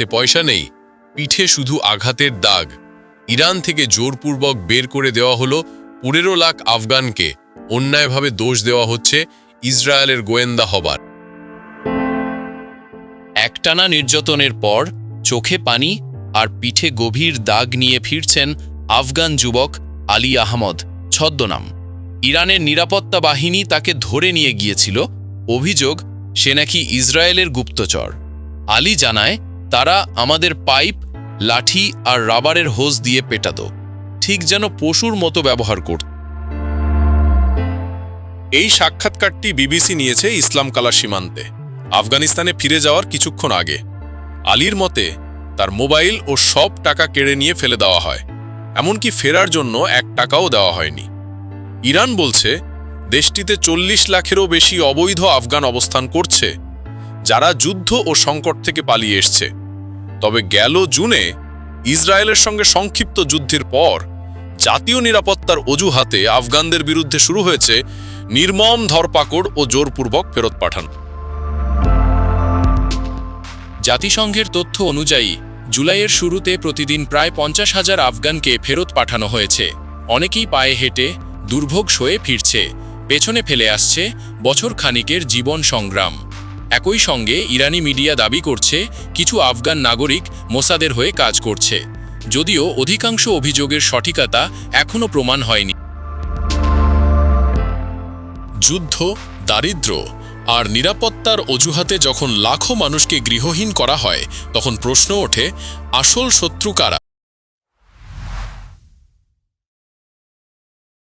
হাতে পয়সা নেই, পিঠে শুধু আঘাতের দাগ। ইরান থেকে জোরপূর্বক বের করে দেওয়া হলো পনেরো লাখ আফগানকে, অন্যায়ভাবে দোষ দেওয়া হচ্ছে ইসরায়েলের গোয়েন্দা হবার। একটানা নির্যাতনের পর চোখে পানি আর পিঠে গভীর দাগ নিয়ে ফিরছেন আফগান যুবক আলী আহমদ, ছদ্মনাম। ইরানের নিরাপত্তা বাহিনী তাকে ধরে নিয়ে গিয়েছিল, অভিযোগ সে নাকি ইসরায়েলের গুপ্তচর। আলী জানায় তারা আমাদের পাইপ, লাঠি আর রাবারের হোস দিয়ে পেটাত, ঠিক যেন পশুর মতো ব্যবহার করত। এই সাক্ষাৎকারটি বিবিসি নিয়েছে ইসলাম কালা সীমান্তে। আফগানিস্তানে ফিরে যাওয়ার কিছুক্ষণ আগে। আলীর মতে, তার মোবাইল ও সব টাকা কেড়ে নিয়ে ফেলে দেওয়া হয়। এমনকি ফেরার জন্য এক টাকাও দেওয়া হয়নি। ইরান বলছে, দেশটিতে চল্লিশ লাখেরও বেশি অবৈধ আফগান অবস্থান করছে, যারা যুদ্ধ ও সংকট থেকে পালিয়ে এসছে। তবে গেল জুনে ইসরায়েলের সঙ্গে সংক্ষিপ্ত যুদ্ধের পর জাতীয় নিরাপত্তার অজুহাতে আফগানদের বিরুদ্ধে শুরু হয়েছে নির্মম ধরপাকড় ও জোরপূর্বক ফেরত পাঠানো। জাতিসংঘের তথ্য অনুযায়ী, জুলাইয়ের শুরুতে প্রতিদিন প্রায় পঞ্চাশ হাজার আফগানকে ফেরত পাঠানো হয়েছে। অনেকেই পায়ে হেঁটে, দুর্ভোগ সয়ে ফিরছে, পেছনে ফেলে আসছে বছর খানিকের জীবন সংগ্রাম। একই সঙ্গে ইরানি মিডিয়া দাবি করছে, কিছু আফগান নাগরিক মোসাদের হয়ে কাজ করছে। যদিও অধিকাংশ অভিযোগের সঠিকতা এখনও প্রমাণ হয়নি। যুদ্ধ দারিদ্র্য আর নিরাপত্তার অজুহাতে যখন লাখো মানুষকে গৃহহীন করা হয়, তখন প্রশ্ন ওঠে, আসল শত্রু কারা?